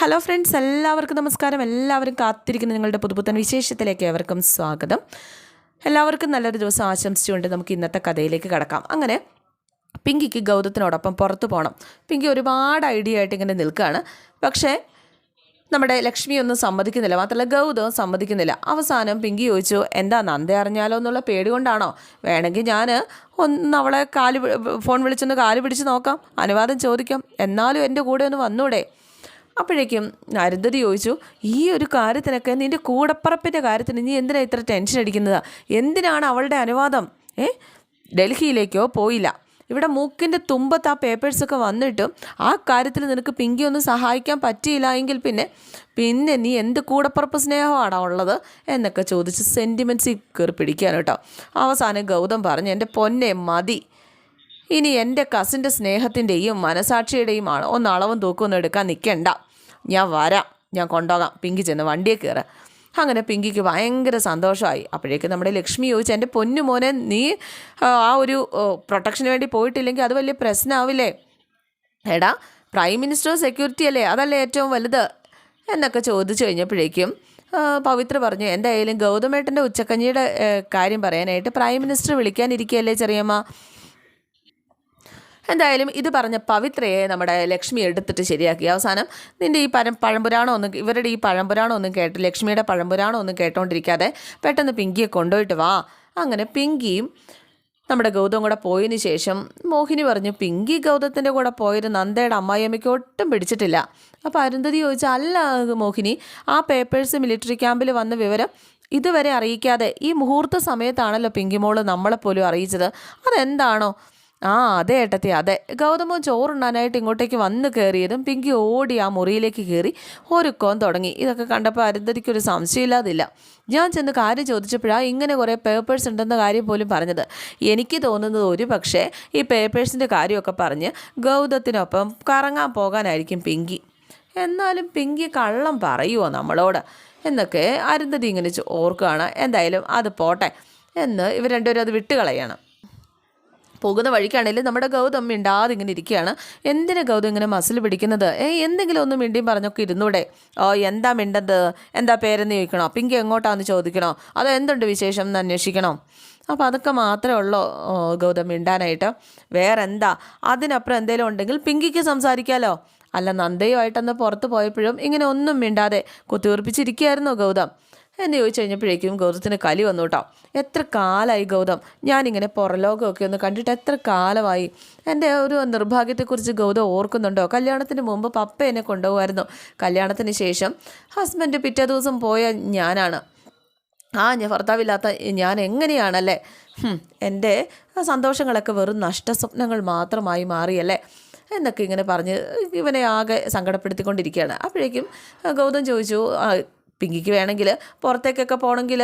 Hello friends എല്ലാവർക്കും നമസ്കാരം. എല്ലാവരും കാത്തിരിക്കുന്ന നിങ്ങളുടെ പുതുപുത്തൻ വിശേഷത്തിലേക്ക് ഏവർക്കും സ്വാഗതം. എല്ലാവർക്കും നല്ലൊരു ദിവസം ആശംസിച്ചുകൊണ്ട് നമുക്ക് ഇന്നത്തെ കഥയിലേക്ക് കടക്കാം. അങ്ങനെ പിങ്കിക്ക് ഗൗതത്തിനോടൊപ്പം പുറത്തു പോകണം പിങ്കി ഒരുപാട് ഐഡിയ ആയിട്ട് ഇങ്ങനെ നിൽക്കുകയാണ്. പക്ഷേ നമ്മുടെ ലക്ഷ്മി ഒന്നും സമ്മതിക്കുന്നില്ല. മാത്രമല്ല ഗൗതവും സമ്മതിക്കുന്നില്ല. അവസാനം പിങ്കി ചോദിച്ചു എന്താ നന്ദ അറിഞ്ഞാലോ എന്നുള്ള പേടി കൊണ്ടാണോ? വേണമെങ്കിൽ ഞാൻ ഒന്ന് അവളെ കാൽ ഫോൺ വിളിച്ചൊന്ന് കാൽ പിടിച്ച് നോക്കാം. അനുവാദം ചോദിക്കാം. എന്നാലും എന്റെ കൂടെ ഒന്ന് വന്നൂടെ? അപ്പോഴേക്കും അരുന്ധതി ചോദിച്ചു ഈ ഒരു കാര്യത്തിനൊക്കെ നിന്റെ കൂടപ്പറപ്പിന്റെ കാര്യത്തിന് നീ എന്തിനാ ഇത്ര ടെൻഷൻ അടിക്കുന്നത്? എന്തിനാണ് അവളുടെ അനുവാദം? ഏ? ഡൽഹിയിലേക്കോ പോയില്ല. ഇവിടെ മൂക്കിന്റെ തുമ്പത്ത് ആ പേപ്പേഴ്സൊക്കെ വന്നിട്ടും ആ കാര്യത്തിൽ നിനക്ക് പിങ്കി ഒന്നും സഹായിക്കാൻ പറ്റിയില്ല എങ്കിൽ പിന്നെ പിന്നെ നീ എന്ത് കൂടപ്പുറപ്പ് സ്നേഹമാണോ ഉള്ളത്? എന്നൊക്കെ ചോദിച്ച് സെന്റിമെന്റ്സിൽ കയറി പിടിക്കാൻ കേട്ടോ. അവസാനം ഗൗതം പറഞ്ഞു എന്റെ പൊന്നെ മതി. ഇനി എന്റെ കസിന്റെ സ്നേഹത്തിന്റെയും മനസാക്ഷിയുടെയും ആണ് ഒന്ന് അളവും തൂക്കൊന്നും എടുക്കാൻ നിൽക്കണ്ട ഞാൻ വരാം. ഞാൻ കൊണ്ടുപോകാം. പിങ്കി ചെന്ന് വണ്ടിയെ കയറുക അങ്ങനെ പിങ്കിക്ക് ഭയങ്കര സന്തോഷമായി. അപ്പോഴേക്ക് നമ്മുടെ ലക്ഷ്മി ചോദിച്ചു എന്റെ പൊന്നു മോനെ നീ ആ, ഒരു പ്രൊട്ടക്ഷന് വേണ്ടി പോയിട്ടില്ലെങ്കിൽ അത് വലിയ പ്രശ്നമാവില്ലേ എടാ പ്രൈം മിനിസ്റ്റർ സെക്യൂരിറ്റി അല്ലേ? അതല്ലേ ഏറ്റവും വലുത്? എന്നൊക്കെ ചോദിച്ചു കഴിഞ്ഞപ്പോഴേക്കും പവിത്ര പറഞ്ഞു എന്തായാലും ഗൗതമേട്ടന്റെ ഉച്ചക്കഞ്ഞിയുടെ കാര്യം പറയാനായിട്ട് പ്രൈം മിനിസ്റ്റർ വിളിക്കാനിരിക്കുകയല്ലേ ചെറിയമ്മ? എന്തായാലും ഇത് പറഞ്ഞ പവിത്രയെ നമ്മുടെ ലക്ഷ്മി എടുത്തിട്ട് ശരിയാക്കി. അവസാനം നിന്റെ ഈ പരം പഴമ്പുരാണോ ഒന്നും ഇവരുടെ ഈ പഴമ്പുരാണോ ഒന്നും കേട്ട് ലക്ഷ്മിയുടെ പഴമ്പുരാണോ ഒന്നും കേട്ടോണ്ടിരിക്കാതെ പെട്ടെന്ന് പിങ്കിയെ കൊണ്ടുപോയിട്ട് വാ. അങ്ങനെ പിങ്കിയും നമ്മുടെ ഗൗതം കൂടെ പോയതിന് ശേഷം മോഹിനി പറഞ്ഞു പിങ്കി ഗൗതത്തിന്റെ കൂടെ പോയത് നന്ദയുടെ അമ്മായിയമ്മയ്ക്ക് ഒട്ടും പിടിച്ചിട്ടില്ല. അപ്പോൾ അരുന്ധതി ചോദിച്ച അല്ല മോഹിനി ആ പേപ്പേഴ്സ് മിലിറ്ററി ക്യാമ്പിൽ വന്ന വിവരം ഇതുവരെ അറിയിക്കാതെ ഈ മുഹൂർത്ത സമയത്താണല്ലോ പിങ്കിമോൾ നമ്മളെപ്പോലും അറിയിച്ചത്. അതെന്താണോ? ആ അതെ ഏട്ടത്തി അതെ. ഗൗതമോ ചോറുണ്ണാനായിട്ട് ഇങ്ങോട്ടേക്ക് വന്ന് കയറിയതും പിങ്കി ഓടി ആ മുറിയിലേക്ക് കയറി ഒരുക്കവും തുടങ്ങി. ഇതൊക്കെ കണ്ടപ്പോൾ അരുന്ധതിക്കൊരു സംശയമില്ലാതില്ല. ഞാൻ ചെന്ന് കാര്യം ചോദിച്ചപ്പോഴാണ് ഇങ്ങനെ കുറേ പേപ്പേഴ്സ് ഉണ്ടെന്ന കാര്യം പോലും പറഞ്ഞത്. എനിക്ക് തോന്നുന്നത് ഒരു പക്ഷേ ഈ പേപ്പേഴ്സിന്റെ കാര്യമൊക്കെ പറഞ്ഞ് ഗൗതത്തിനൊപ്പം കറങ്ങാൻ പോകാനായിരിക്കും പിങ്കി. എന്നാലും പിങ്കി കള്ളം പറയുമോ നമ്മളോട്? എന്നൊക്കെ അരുന്ധതി ഇങ്ങനെ ഓർക്കുകയാണ്. എന്തായാലും അത് പോട്ടെ എന്ന് ഇവർ രണ്ടുപേരും അത് വിട്ടുകളയാണ്. പോകുന്ന വഴിക്കാണെങ്കിലും നമ്മുടെ ഗൗതം മിണ്ടാതെ ഇങ്ങനെ ഇരിക്കുകയാണ്. എന്തിനാ ഗൗതം ഇങ്ങനെ മസിൽ പിടിക്കുന്നത്? ഏ എന്തെങ്കിലും ഒന്ന് മിണ്ടിയും പറഞ്ഞൊക്കെ ഇരുന്നൂടെ? ഓ എന്താ മിണ്ടത്? എന്താ പേരെന്ന് ചോദിക്കണോ? പിങ്കി എങ്ങോട്ടാന്ന് ചോദിക്കണോ? അതോ എന്തുണ്ട് വിശേഷം എന്ന് അന്വേഷിക്കണോ? അപ്പോൾ അതൊക്കെ മാത്രമേ ഉള്ളൂ ഗൗതം മിണ്ടാനായിട്ട്. വേറെ എന്താ അതിനപ്പുറം എന്തെങ്കിലും ഉണ്ടെങ്കിൽ പിങ്കിക്ക് സംസാരിക്കാമല്ലോ അല്ല നന്ദയുമായിട്ടന്ന് പുറത്ത് പോയപ്പോഴും ഇങ്ങനെ ഒന്നും മിണ്ടാതെ കുത്തിയുറപ്പിച്ചിരിക്കുകയായിരുന്നോ ഗൗതം. എന്ന് ചോദിച്ചു കഴിഞ്ഞപ്പോഴേക്കും ഗൗതത്തിന് കലി വന്നു കേട്ടോ. എത്ര കാലമായി ഗൗതം? ഞാനിങ്ങനെ പുറലോകമൊക്കെ ഒന്ന് കണ്ടിട്ട് എത്ര കാലമായി? എന്റെ ഒരു നിർഭാഗ്യത്തെക്കുറിച്ച് ഗൗതം ഓർക്കുന്നുണ്ടോ? കല്യാണത്തിന് മുമ്പ് പപ്പ എന്നെ കൊണ്ടുപോകുമായിരുന്നു. കല്യാണത്തിന് ശേഷം ഹസ്ബൻഡ് പിറ്റേ ദിവസം പോയ ഞാനാണ്. ആ ഞാൻ ഭർത്താവില്ലാത്ത ഞാൻ എങ്ങനെയാണല്ലേ? എന്റെ സന്തോഷങ്ങളൊക്കെ വെറും നഷ്ടസ്വപ്നങ്ങൾ മാത്രമായി മാറിയല്ലേ? എന്നൊക്കെ ഇങ്ങനെ പറഞ്ഞ് ഇവനെ ആകെ സങ്കടപ്പെടുത്തിക്കൊണ്ടിരിക്കുകയാണ്. അപ്പോഴേക്കും ഗൗതം ചോദിച്ചു "ആ, പിങ്കിക്ക് വേണമെങ്കിൽ പുറത്തേക്കൊക്കെ പോകണമെങ്കിൽ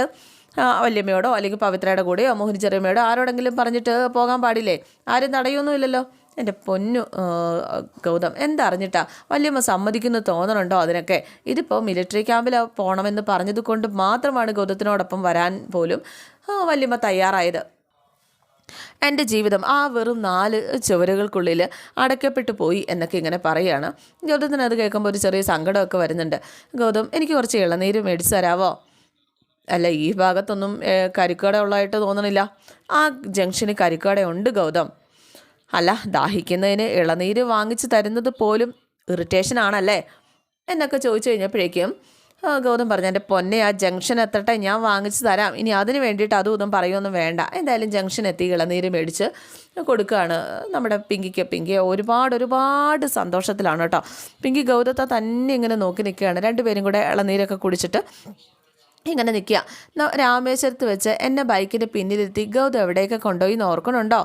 വല്യമ്മയോടോ അല്ലെങ്കിൽ പവിത്രയുടെ കൂടെയോ മോഹിനി ചെറിയമ്മയോടോ ആരോടെങ്കിലും പറഞ്ഞിട്ട് പോകാൻ പാടില്ലേ? ആരും തടയൊന്നുമില്ലല്ലോ എന്റെ പൊന്നു ഗൗതം എന്തറിഞ്ഞിട്ടാ? വല്യമ്മ സമ്മതിക്കുന്നു തോന്നണുണ്ടോ അതിനൊക്കെ? ഇതിപ്പോൾ മിലിറ്ററി ക്യാമ്പിൽ പോകണമെന്ന് പറഞ്ഞത് കൊണ്ട് മാത്രമാണ് ഗൗതത്തിനോടൊപ്പം വരാൻ പോലും വല്യമ്മ തയ്യാറായത്. എന്റെ ജീവിതം ആ വെറും നാല് ചുവരുകൾക്കുള്ളിൽ അടയ്ക്കപ്പെട്ടു പോയി എന്നൊക്കെ ഇങ്ങനെ പറയുകയാണ് ഗൗതത്തിന് അത് കേൾക്കുമ്പോൾ ഒരു ചെറിയ സങ്കടമൊക്കെ വരുന്നുണ്ട്. ഗൗതം എനിക്ക് കുറച്ച് ഇളനീര് മേടിച്ച് തരാവോ? അല്ല ഈ ഭാഗത്തൊന്നും കരിക്കട ഉള്ളതായിട്ട് തോന്നണില്ല. ആ ജംഗ്ഷന് കരിക്കട ഉണ്ട് ഗൗതം. അല്ല ദാഹിക്കുന്നതിന് ഇളനീര് വാങ്ങിച്ച് തരുന്നത് പോലും ഇറിറ്റേഷൻ ആണല്ലേ എന്നൊക്കെ ചോദിച്ചു കഴിഞ്ഞപ്പോഴേക്കും ഗൗതം പറഞ്ഞു എന്റെ പൊന്നെ ആ ജംഗ്ഷൻ എത്തട്ടെ ഞാൻ വാങ്ങിച്ച് തരാം. ഇനി അതിന് വേണ്ടിയിട്ട് അതും ഇതും പറയുമൊന്നും വേണ്ട. എന്തായാലും ജംഗ്ഷൻ എത്തി ഇളനീര് മേടിച്ച് കൊടുക്കുകയാണ് നമ്മുടെ പിങ്കിക്ക്. പിങ്കി ഒരുപാട് ഒരുപാട് സന്തോഷത്തിലാണ് കേട്ടോ. പിങ്കി ഗൗതത്തെ തന്നെ ഇങ്ങനെ നോക്കി നിൽക്കുകയാണ്. രണ്ടുപേരും കൂടെ ഇളനീരൊക്കെ കുടിച്ചിട്ട് ഇങ്ങനെ നിൽക്കുക. രാമേശ്വരത്ത് വെച്ച് എന്നെ ബൈക്കിന്റെ പിന്നിലെത്തി ഗൗതം എവിടെയൊക്കെ കൊണ്ടുപോയി എന്ന് ഓർക്കണുണ്ടോ?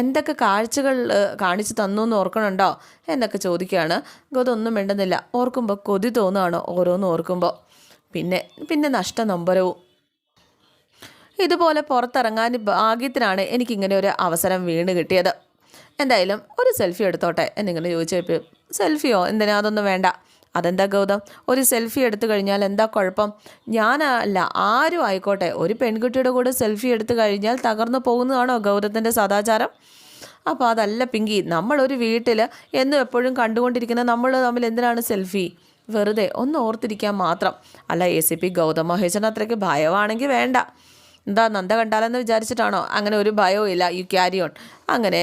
എന്തൊക്കെ കാഴ്ചകൾ കാണിച്ചു തന്നു എന്ന് ഓർക്കണുണ്ടോ? എന്നൊക്കെ ചോദിക്കുകയാണ്. അതൊന്നും വേണ്ടുന്നില്ല ഓർക്കുമ്പോൾ കൊതി തോന്നുകയാണ് ഓരോന്ന് ഓർക്കുമ്പോൾ പിന്നെ പിന്നെ നഷ്ട നൊമ്പരവും ഇതുപോലെ പുറത്തിറങ്ങാൻ ഭാഗ്യത്തിനാണ് എനിക്കിങ്ങനെ ഒരു അവസരം വീണ് കിട്ടിയത്. എന്തായാലും ഒരു സെൽഫി എടുത്തോട്ടെ എന്നിങ്ങനെ ചോദിച്ചപ്പോൾ സെൽഫിയോ? എന്തിനാ അതൊന്നും വേണ്ട. അതെന്താ ഗൗതം? ഒരു സെൽഫി എടുത്തു കഴിഞ്ഞാൽ എന്താ കുഴപ്പം? ഞാനല്ല ആരും ആയിക്കോട്ടെ. ഒരു പെൺകുട്ടിയുടെ കൂടെ സെൽഫി എടുത്തു കഴിഞ്ഞാൽ തകർന്നു പോകുന്നതാണോ ഗൗതത്തിന്റെ സദാചാരം? അപ്പോൾ അതല്ല പിങ്കി നമ്മളൊരു വീട്ടിൽ എന്നും എപ്പോഴും കണ്ടുകൊണ്ടിരിക്കുന്ന നമ്മൾ തമ്മിൽ എന്തിനാണ് സെൽഫി വെറുതെ ഒന്ന് ഓർത്തിരിക്കാൻ മാത്രം. അല്ല A C P Gautham Maheshan അത്രയ്ക്ക് ഭയമാണെങ്കിൽ വേണ്ട. എന്താ നന്ദ കണ്ടാലെന്ന് വിചാരിച്ചിട്ടാണോ? അങ്ങനെ ഒരു ഭയവും ഇല്ല. യു ക്യാരി ഓൺ അങ്ങനെ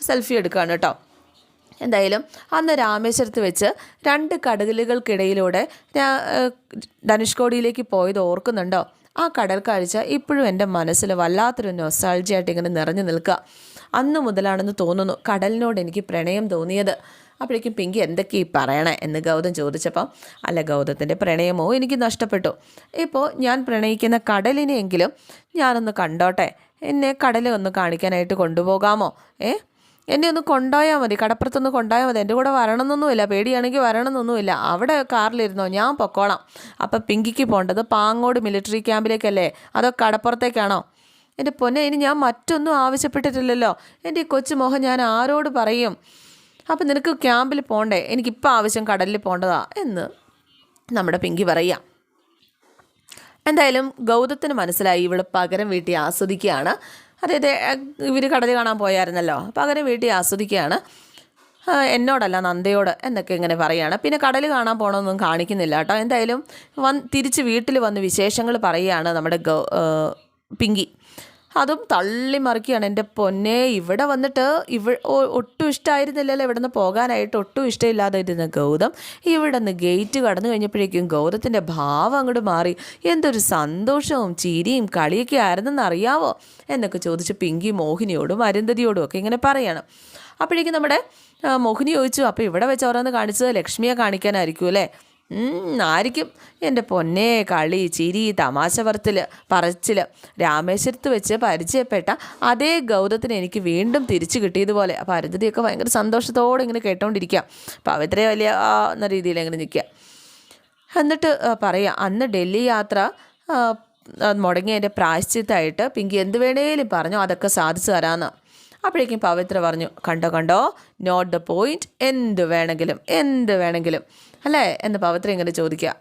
സെൽഫി എടുക്കുകയാണ് കേട്ടോ. എന്തായാലും അന്ന് രാമേശ്വരത്ത് വെച്ച് രണ്ട് ഏഹ് ധനുഷ്കോടിയിലേക്ക് പോയത് ഓർക്കുന്നുണ്ടോ? ആ കടൽ കാഴ്ച ഇപ്പോഴും എന്റെ മനസ്സിൽ വല്ലാത്തൊരു നൊസ്റ്റാൾജിയായിട്ട് ഇങ്ങനെ നിറഞ്ഞു നിൽക്കുക. അന്ന് മുതലാണെന്ന് തോന്നുന്നു കടലിനോട് എനിക്ക് പ്രണയം തോന്നിയത്. അപ്പോഴേക്കും പിങ്കി എന്തൊക്കെ ഈ പറയണേ? എന്ന് ഗൗതം ചോദിച്ചപ്പം അല്ല ഗൗതത്തിന്റെ പ്രണയമോ എനിക്ക് നഷ്ടപ്പെട്ടു. ഇപ്പോൾ ഞാൻ പ്രണയിക്കുന്ന കടലിനെയെങ്കിലും ഞാനൊന്ന് കണ്ടോട്ടെ? എന്നെ കടലൊന്ന് കാണിക്കാനായിട്ട് കൊണ്ടുപോകാമോ? ഏ? എന്നെ ഒന്ന് കൊണ്ടുപോയാൽ മതി കടപ്പുറത്തൊന്ന് കൊണ്ടുപോയാൽ മതി. എന്റെ കൂടെ വരണമെന്നൊന്നുമില്ല പേടിയാണെങ്കിൽ വരണമെന്നൊന്നുമില്ല. അവിടെ കാറിലിരുന്നോ ഞാൻ പൊക്കോളാം. അപ്പം പിങ്കിക്ക് പോകേണ്ടത് പാങ്ങോട് മിലിറ്ററി ക്യാമ്പിലേക്കല്ലേ അതോ കടപ്പുറത്തേക്കാണോ? എന്റെ പൊന്നെ ഇനി ഞാൻ മറ്റൊന്നും ആവശ്യപ്പെട്ടിട്ടില്ലല്ലോ. എന്റെ ഈ കൊച്ചു മോഹൻ ഞാൻ ആരോട് പറയും? അപ്പം നിനക്ക് ക്യാമ്പിൽ പോകണ്ടേ എനിക്കിപ്പോൾ ആവശ്യം കടലിൽ പോകേണ്ടതാ എന്ന് നമ്മുടെ പിങ്കി പറയാം. എന്തായാലും ഗൗതത്തിന് മനസ്സിലായി ഇവൾ പകരം വീട്ടി ആസ്വദിക്കുകയാണ്. അതായത് ഇവർ കടൽ കാണാൻ പോയായിരുന്നല്ലോ. പകരം വീട്ടിൽ ആസ്വദിക്കുകയാണ്. എന്നോടല്ല നന്ദയോട് എന്നൊക്കെ ഇങ്ങനെ പറയുകയാണ്. പിന്നെ കടൽ കാണാൻ പോകണമെന്നൊന്നും കാണിക്കുന്നില്ല കേട്ടോ. എന്തായാലും വന്ന് തിരിച്ച് വീട്ടിൽ വന്ന് വിശേഷങ്ങൾ പറയുകയാണ് നമ്മുടെ പിങ്കി. അതും തള്ളി മറിക്കുകയാണ്. എന്റെ പൊന്നെ ഇവിടെ വന്നിട്ട് ഇവ ഒട്ടും ഇഷ്ടമായിരുന്നില്ലല്ലോ ഇവിടെ നിന്ന് പോകാനായിട്ട്. ഒട്ടും ഇഷ്ടമില്ലാതെ ഇരുന്ന ഗൗതം ഇവിടെ നിന്ന് ഗേറ്റ് കടന്നു കഴിഞ്ഞപ്പോഴേക്കും ഗൗതത്തിന്റെ ഭാവം അങ്ങോട്ട് മാറി. എന്തൊരു സന്തോഷവും ചിരിയും കളിയൊക്കെ ആയിരുന്നെന്ന് അറിയാവോ? എന്നൊക്കെ ചോദിച്ച് പിങ്കി മോഹിനിയോടും അരുന്ധതിയോടും ഒക്കെ ഇങ്ങനെ പറയണം. അപ്പോഴേക്കും നമ്മുടെ മോഹിനി ചോദിച്ചു അപ്പോൾ ഇവിടെ വെച്ച് ഓരോന്ന് കാണിച്ചത് ലക്ഷ്മിയെ കാണിക്കാനായിരിക്കും അല്ലേ? ആയിരിക്കും. എന്റെ പൊന്നെ കളി ചിരി തമാശ പറത്തിൽ പറച്ചിൽ രാമേശ്വരത്ത് വെച്ച് പരിചയപ്പെട്ട അതേ ഗൗതത്തിന് എനിക്ക് വീണ്ടും തിരിച്ചു കിട്ടിയതുപോലെ. അപ്പോൾ അരുന്ധതിയൊക്കെ ഭയങ്കര സന്തോഷത്തോടെ ഇങ്ങനെ കേട്ടോണ്ടിരിക്കുക പവിത്രയെ വലിയ ആ എന്ന രീതിയിൽ അങ്ങനെ നിൽക്കുക എന്നിട്ട് പറയാം അന്ന് ഡൽഹി യാത്ര മുടങ്ങിയതിന്റെ പ്രായശ്ചിത്തമായിട്ട് പിങ്കി എന്ത് വേണേലും പറഞ്ഞു അതൊക്കെ സാധിച്ചു തരാമെന്ന് അപ്പോഴേക്കും പവിത്ര പറഞ്ഞു കണ്ടോ കണ്ടോ നോട്ട് ദ പോയിന്റ് എന്ത് വേണമെങ്കിലും എന്ത് വേണമെങ്കിലും. അല്ലേ? എന്ന് പവിത്ര ഇങ്ങനെ ചോദിക്കുക.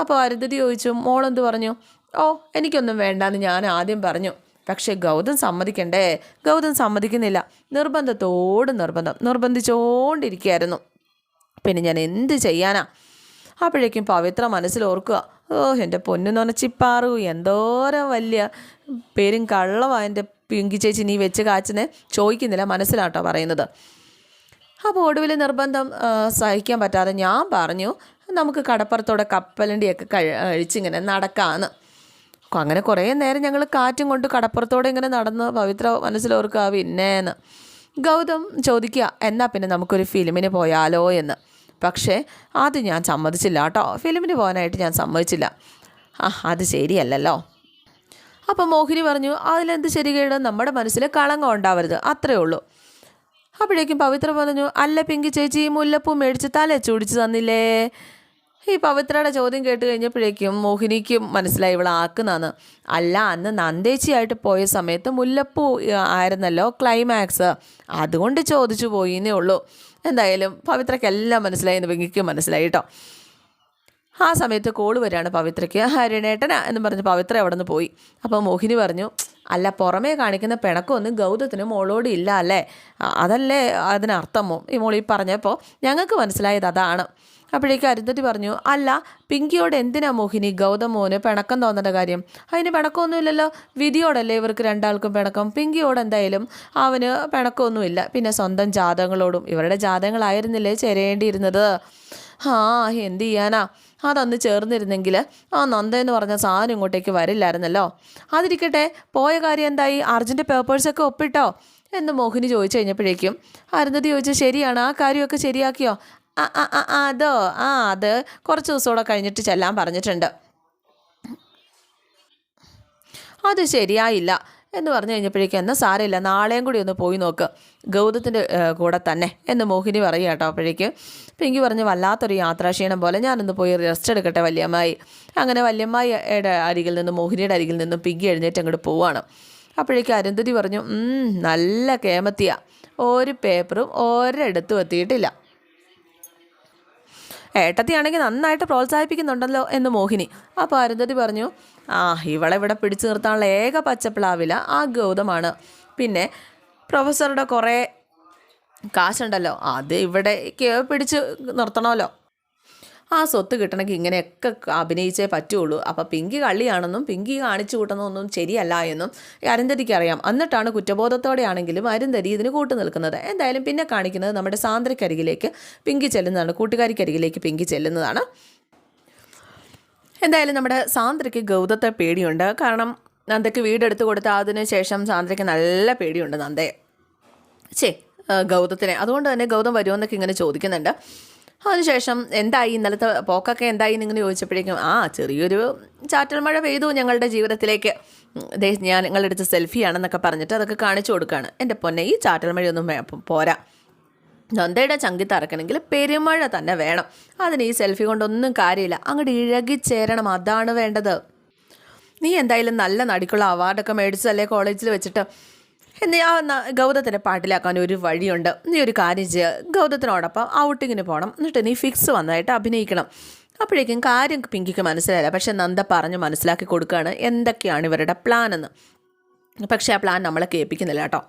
അപ്പോൾ അരുന്ധതി ചോദിച്ചു മോളെന്ത് പറഞ്ഞു? ഓ എനിക്കൊന്നും വേണ്ടാന്ന് ഞാൻ ആദ്യം പറഞ്ഞു. പക്ഷേ ഗൗതം സമ്മതിക്കണ്ടേ? ഗൗതം സമ്മതിക്കുന്നില്ല. നിർബന്ധത്തോട് നിർബന്ധം. നിർബന്ധിച്ചുകൊണ്ടിരിക്കുകയായിരുന്നു പിന്നെ ഞാൻ എന്ത് ചെയ്യാനാ? അപ്പോഴേക്കും പവിത്ര മനസ്സിൽ ഓർക്കുക ഓ എന്റെ പൊന്നു നനച്ചിപ്പാറു എന്തോരം വലിയ പേരും കള്ളവാ എന്റെ പിങ്കി ചേച്ചി നീ വെച്ച് കാച്ചിനെ ചോദിക്കുന്നില്ല മനസ്സിലാട്ടോ പറയുന്നത്. അപ്പോൾ ഒടുവിൽ നിർബന്ധം സഹിക്കാൻ പറ്റാതെ ഞാൻ പറഞ്ഞു നമുക്ക് കടപ്പുറത്തോടെ കപ്പലിന്റെയൊക്കെ കഴി കഴിച്ചിങ്ങനെ നടക്കാമെന്ന് അങ്ങനെ കുറേ നേരം ഞങ്ങൾ കാറ്റും കൊണ്ട് കടപ്പുറത്തോടെ ഇങ്ങനെ നടന്ന് പവിത്ര മനസ്സിലോർക്കുക പിന്നേന്ന്. ഗൗതം ചോദിക്കുക എന്നാൽ പിന്നെ നമുക്കൊരു ഫിലിമിന് പോയാലോ എന്ന്? പക്ഷേ അത് ഞാൻ സമ്മതിച്ചില്ല കേട്ടോ. ഫിലിമിന് പോകാനായിട്ട് ഞാൻ സമ്മതിച്ചില്ല. ആ അത് ശരിയല്ലല്ലോ. അപ്പോൾ മോഹിനി പറഞ്ഞു അതിലെന്ത് ശരികേട്? നമ്മുടെ മനസ്സിൽ കളങ്കം ഉണ്ടാവരുത്. അത്രയേ ഉള്ളൂ. അപ്പോഴേക്കും പവിത്ര പറഞ്ഞു അല്ല പിങ്കി ചേച്ചി ഈ മുല്ലപ്പൂ മേടിച്ച് തല ചൂടിച്ച് തന്നില്ലേ? ഈ പവിത്രയുടെ ചോദ്യം കേട്ട് കഴിഞ്ഞപ്പോഴേക്കും മോഹിനിക്കും മനസ്സിലായി ഇവളെ ആക്കുന്നതാണ് അല്ല അന്ന് നന്ദേച്ചിയായിട്ട് പോയ സമയത്ത് മുല്ലപ്പൂ ആയിരുന്നല്ലോ ക്ലൈമാക്സ് അതുകൊണ്ട് ചോദിച്ചു പോയിന്നേ ഉള്ളൂ. എന്തായാലും പവിത്രയ്ക്കെല്ലാം മനസ്സിലായി എന്ന് പിങ്കിക്കും മനസ്സിലായി കേട്ടോ ആ സമയത്ത് കോൾ വരികയാണ് പവിത്രയ്ക്ക്. ഹരിണേട്ടനാ എന്ന് പറഞ്ഞ് പവിത്ര അവിടെ നിന്ന് പോയി. അപ്പോൾ മോഹിനി പറഞ്ഞു അല്ല പുറമേ കാണിക്കുന്ന പിണക്കമൊന്നും ഗൗതത്തിന് മോളോട് ഇല്ല അല്ലേ? അതല്ലേ അതിനർത്ഥമോ ഈ മോളി പറഞ്ഞപ്പോൾ ഞങ്ങൾക്ക് മനസ്സിലായത് അതാണ്. അപ്പോഴേക്കും അരുന്ധതി പറഞ്ഞു അല്ല പിങ്കിയോട് എന്തിനാ മോഹിനി ഗൗതം മോന് പിണക്കം തോന്നേണ്ട കാര്യം? അതിന് പിണക്കമൊന്നുമില്ലല്ലോ. വിധിയോടല്ലേ ഇവർക്ക് രണ്ടാൾക്കും പിണക്കം? പിങ്കിയോട് എന്തായാലും അവന് പിണക്കമൊന്നുമില്ല. പിന്നെ സ്വന്തം ജാതകങ്ങളോടും ഇവരുടെ ജാതകങ്ങളായിരുന്നില്ലേ ചേരേണ്ടിയിരുന്നത്? ആ എന്ത് ചെയ്യാനാ? അതന്ന് ചേർന്നിരുന്നെങ്കിൽ ആ നന്ദ എന്ന് പറഞ്ഞ സാധനം ഇങ്ങോട്ടേക്ക് വരില്ലായിരുന്നല്ലോ. അതിരിക്കട്ടെ പോയ കാര്യം എന്തായി? അർജന്റ് പേപ്പേഴ്സൊക്കെ ഒപ്പിട്ടോ? എന്ന് മോഹിനി ചോദിച്ചു കഴിഞ്ഞപ്പോഴേക്കും അരുന്ധതി ചോദിച്ചു ശരിയാണ് ആ കാര്യമൊക്കെ ശരിയാക്കിയോ? ആ ആ ആ, അതോ ആ അത് കുറച്ച് ദിവസമൂടെ കഴിഞ്ഞിട്ട് ചെല്ലാൻ പറഞ്ഞിട്ടുണ്ട്. അത് ശരിയായില്ല. എന്ന് പറഞ്ഞു കഴിഞ്ഞപ്പോഴേക്കും എന്നാൽ സാരമില്ല നാളെയും കൂടി ഒന്ന് പോയി നോക്ക് ഗൗതത്തിന്റെ കൂടെ തന്നെ എന്ന് മോഹിനി പറയുക കേട്ടോ അപ്പോഴേക്കും. പിങ്കി പറഞ്ഞ് വല്ലാത്തൊരു യാത്രാക്ഷീണം പോലെ ഞാനൊന്ന് പോയി റെസ്റ്റ് എടുക്കട്ടെ വല്യമ്മായി. അങ്ങനെ വല്യമ്മായിയുടെ അരികിൽ നിന്നും മോഹിനിയുടെ അരികിൽ നിന്നും പിങ്കി എഴുന്നേറ്റ് അങ്ങോട്ട് പോവാണ്. അപ്പോഴേക്കും അരുന്ധതി പറഞ്ഞു "ഉം, നല്ല കേമത്തിയ. ഒരു പേപ്പറും ഒരിടത്തും എത്തിയിട്ടില്ല. ഏട്ടത്തിയാണെങ്കിൽ നന്നായിട്ട് പ്രോത്സാഹിപ്പിക്കുന്നുണ്ടല്ലോ എന്ന് മോഹിനി. അപ്പോൾ അരുന്ധതി പറഞ്ഞു ആ ഇവളെ ഇവിടെ പിടിച്ചു നിർത്താനുള്ള ഏക പച്ചപ്പിളാവില ആ ഗൗതമാണ്. പിന്നെ പ്രൊഫസറുടെ കുറേ കാശുണ്ടല്ലോ അത് ഇവിടേക്ക് പിടിച്ച് നിർത്തണമല്ലോ. ആ സ്വത്ത് കിട്ടണമെങ്കിൽ ഇങ്ങനെയൊക്കെ അഭിനയിച്ചേ പറ്റുള്ളൂ. അപ്പോൾ പിങ്കി കള്ളിയാണെന്നും പിങ്കി കാണിച്ചു കൂട്ടുന്നതൊന്നും ശരിയല്ല എന്നും അരുന്ധതിക്ക് അറിയാം. എന്നിട്ടാണ് കുറ്റബോധത്തോടെയാണെങ്കിലും അരുന്ധതി ഇതിന് കൂട്ടു നിൽക്കുന്നത്. എന്തായാലും പിന്നെ കാണിക്കുന്നത് നമ്മുടെ സാന്ദ്രക്കരികിലേക്ക് പിങ്കി ചെല്ലുന്നതാണ്. കൂട്ടുകാരിക്കരികിലേക്ക് പിങ്കി ചെല്ലുന്നതാണ്. എന്തായാലും നമ്മുടെ സാന്ദ്രയ്ക്ക് ഗൗതത്തെ പേടിയുണ്ട്. കാരണം നന്ദയ്ക്ക് വീടെടുത്ത് കൊടുത്ത അതിന് ശേഷം സാന്ദ്രയ്ക്ക് നല്ല പേടിയുണ്ട് നന്ദയെ. ചേ ഗൗതത്തിനെ. അതുകൊണ്ട് തന്നെ ഗൗതം വരുമെന്നൊക്കെ ഇങ്ങനെ ചോദിക്കുന്നുണ്ട്. അതിനുശേഷം എന്തായി? ഇന്നലത്തെ പോക്കൊക്കെ എന്തായി എന്നിങ്ങനെ ചോദിച്ചപ്പോഴേക്കും ആ ചെറിയൊരു ചാറ്റൽ മഴ പെയ്തു ഞങ്ങളുടെ ജീവിതത്തിലേക്ക്. ഞാൻ നിങ്ങളുടെ അടുത്ത് സെൽഫിയാണെന്നൊക്കെ പറഞ്ഞിട്ട് അതൊക്കെ കാണിച്ചു കൊടുക്കുകയാണ് എന്റെ പൊന്നെ ഈ ചാറ്റൽ മഴയൊന്നും പോരാ. നന്ദയുടെ ചങ്കി തറക്കണമെങ്കിൽ പെരുമഴ തന്നെ വേണം. അതിന് ഈ സെൽഫി കൊണ്ടൊന്നും കാര്യമില്ല. അങ്ങോട്ട് ഇഴകിച്ചേരണം അതാണ് വേണ്ടത്. നീ എന്തായാലും നല്ല നടിക്കുള്ള അവാർഡൊക്കെ മേടിച്ചതല്ലേ കോളേജിൽ വെച്ചിട്ട്? എന്നീ ആ ഗൗതത്തിനെ പാട്ടിലാക്കാൻ ഒരു വഴിയുണ്ട്. നീ ഒരു കാര്യം ചെയ്യുക ഗൗതത്തിനോടൊപ്പം ഔട്ടിങ്ങിന് പോകണം എന്നിട്ട് നീ ഫിക്സ് വന്നതായിട്ട് അഭിനയിക്കണം. അപ്പോഴേക്കും കാര്യം പിങ്കിക്ക് മനസ്സിലായില്ല. പക്ഷെ നന്ദ പറഞ്ഞ് മനസ്സിലാക്കി കൊടുക്കുകയാണ്. എന്തൊക്കെയാണ് ഇവരുടെ പ്ലാൻ എന്ന്. പക്ഷേ ആ പ്ലാൻ നമ്മളെ കേൾപ്പിക്കുന്നില്ല കേട്ടോ.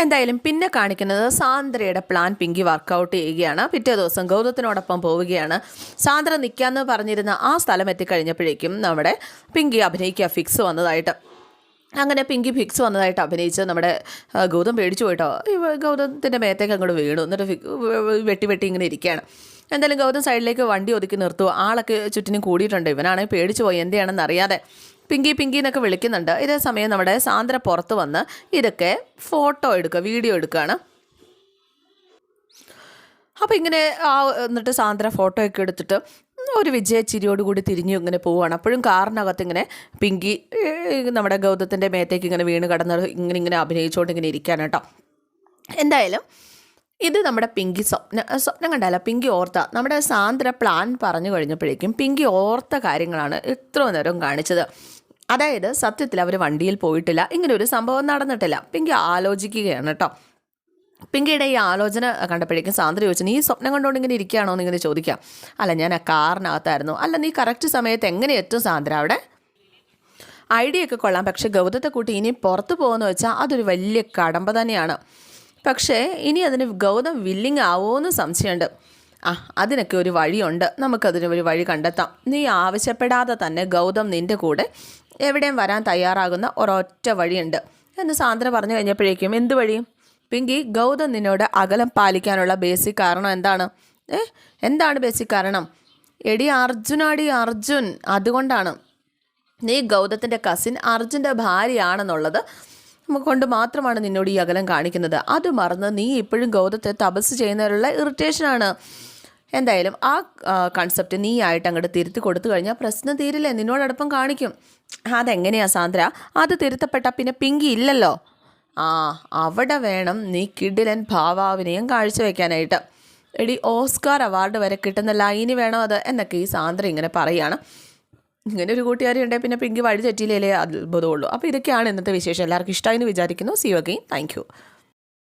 എന്തായാലും പിന്നെ കാണിക്കുന്നത് സാന്ദ്രയുടെ പ്ലാൻ പിങ്കി വർക്കൗട്ട് ചെയ്യുകയാണ്. പിറ്റേ ദിവസം ഗൗതത്തിനോടൊപ്പം പോവുകയാണ്. സാന്ദ്ര നിൽക്കാമെന്ന് പറഞ്ഞിരുന്ന ആ സ്ഥലം എത്തിക്കഴിഞ്ഞപ്പോഴേക്കും നമ്മുടെ പിങ്കി അഭിനയിക്കുക ഫിക്സ് വന്നതായിട്ട്. അങ്ങനെ പിങ്കി ഫിക്സ് വന്നതായിട്ട് അഭിനയിച്ച് നമ്മുടെ ഗൗതം പേടിച്ചു പോയിട്ടോ. ഗൗതത്തിന്റെ മേത്തേക്ക് അങ്ങോട്ട് വീണു. എന്നിട്ട് വെട്ടി വെട്ടി ഇങ്ങനെ ഇരിക്കുകയാണ്. എന്തായാലും ഗൗതം സൈഡിലേക്ക് വണ്ടി ഒതുക്കി നിർത്തുക ആളൊക്കെ ചുറ്റിനും കൂടിയിട്ടുണ്ട്. ഇവനാണെങ്കിൽ പേടിച്ചു പോയി. എന്തെയാണെന്ന് അറിയാതെ പിങ്കി പിങ്കി എന്നൊക്കെ വിളിക്കുന്നുണ്ട്. ഇതേ സമയം നമ്മുടെ സാന്ദ്ര പുറത്ത് വന്ന് ഇതൊക്കെ ഫോട്ടോ എടുക്കുക വീഡിയോ എടുക്കുകയാണ്. അപ്പോൾ ഇങ്ങനെ ആ എന്നിട്ട് സാന്ദ്ര ഫോട്ടോ ഒക്കെ എടുത്തിട്ട് ഒരു വിജയ ചിരിയോടുകൂടി തിരിഞ്ഞു ഇങ്ങനെ പോവുകയാണ്. അപ്പോഴും കാറിനകത്ത് ഇങ്ങനെ പിങ്കി നമ്മുടെ ഗൗതത്തിന്റെ മേത്തേക്ക് ഇങ്ങനെ വീണ് കടന്ന് ഇങ്ങനെ ഇങ്ങനെ അഭിനയിച്ചുകൊണ്ട് ഇങ്ങനെ ഇരിക്കുകയാണ് കേട്ടോ. എന്തായാലും ഇത് നമ്മുടെ പിങ്കി സ്വപ്ന സ്വപ്നം കണ്ടല്ല പിങ്കി ഓർത്ത. നമ്മുടെ സാന്ദ്ര പ്ലാൻ പറഞ്ഞു കഴിഞ്ഞപ്പോഴേക്കും പിങ്കി ഓർത്ത കാര്യങ്ങളാണ് ഇത്ര നേരം കാണിച്ചത്. അതായത് സത്യത്തിൽ അവർ വണ്ടിയിൽ പോയിട്ടില്ല ഇങ്ങനെ ഒരു സംഭവം നടന്നിട്ടില്ല. പിങ്കി ആലോചിക്കുകയാണ് കേട്ടോ. പിങ്കിയുടെ ഈ ആലോചന കണ്ടപ്പോഴേക്കും സാന്ദ്ര ചോദിച്ചു നീ സ്വപ്നം കണ്ടുകൊണ്ട് ഇങ്ങനെ ഇരിക്കുകയാണോ എന്ന് ഇങ്ങനെ ചോദിക്കാം. അല്ല ഞാൻ ആ കാറിനകത്തായിരുന്നു. അല്ല നീ കറക്റ്റ് സമയത്ത് എങ്ങനെ എത്തും സാന്ദ്ര അവിടെ? ഐഡിയ ഒക്കെ കൊള്ളാം. പക്ഷേ ഗൗതത്തെ കൂട്ടി ഇനി പുറത്ത് പോകുമെന്ന് വെച്ചാൽ അതൊരു വലിയ കടമ്പ തന്നെയാണ്. പക്ഷേ ഇനി അതിന് ഗൗതം വില്ലിങ് ആവുമോയെന്ന് സംശയമുണ്ട്. ആ അതിനൊക്കെ ഒരു വഴിയുണ്ട്. നമുക്കതിന് ഒരു വഴി കണ്ടെത്താം. നീ ആവശ്യപ്പെടാതെ തന്നെ ഗൗതം നിന്റെ കൂടെ എവിടെയും വരാൻ തയ്യാറാകുന്ന ഒരൊറ്റ വഴിയുണ്ട്. എന്ന് സാന്ദ്ര പറഞ്ഞു കഴിഞ്ഞപ്പോഴേക്കും എന്ത് വഴി? പിങ്കി ഗൗതം നിന്നോട് അകലം പാലിക്കാനുള്ള ബേസിക് കാരണം എന്താണ്? ഏ എന്താണ് ബേസിക് കാരണം? എടി അർജുനാടി അർജുൻ അതുകൊണ്ടാണ്. നീ ഗൗതത്തിന്റെ കസിൻ അർജുന്റെ ഭാര്യയാണെന്നുള്ളത് കൊണ്ട് മാത്രമാണ് നിന്നോട് ഈ അകലം കാണിക്കുന്നത്. അത് മറന്ന് നീ ഇപ്പോഴും ഗൗതത്തെ തപസ് ചെയ്യുന്നതിലുള്ള ഇറിറ്റേഷനാണ് എന്തായാലും ആ കൺസെപ്റ്റ് നീ ആയിട്ട് അങ്ങോട്ട് തിരുത്തി കൊടുത്തു കഴിഞ്ഞാൽ പ്രശ്നം തീരില്ലേ? നിന്നോടടുപ്പം കാണിക്കും. അതെങ്ങനെയാ സാന്ദ്ര? അത് തിരുത്തപ്പെട്ട പിന്നെ പിങ്കി ഇല്ലല്ലോ. ആ അവിടെ വേണം നീ കിഡിലൻ ഭാവാവിനെയും കാഴ്ചവെക്കാനായിട്ട്. എടി ഓസ്കാർ അവാർഡ് വരെ കിട്ടുന്ന ലൈനി വേണോ അത്? എന്നൊക്കെ ഈ സാന്ദ്ര ഇങ്ങനെ പറയാണ്. ഇങ്ങനെ ഒരു കൂട്ടുകാരി ഉണ്ടെങ്കിൽ പിന്നെ പിങ്കി വഴി തെറ്റിയില്ലേ അത്ഭുതമുള്ളൂ. അപ്പോൾ ഇതൊക്കെയാണ് ഇന്നത്തെ വിശേഷം. എല്ലാവർക്കും ഇഷ്ടമായി എന്ന് വിചാരിക്കുന്നു. C again thank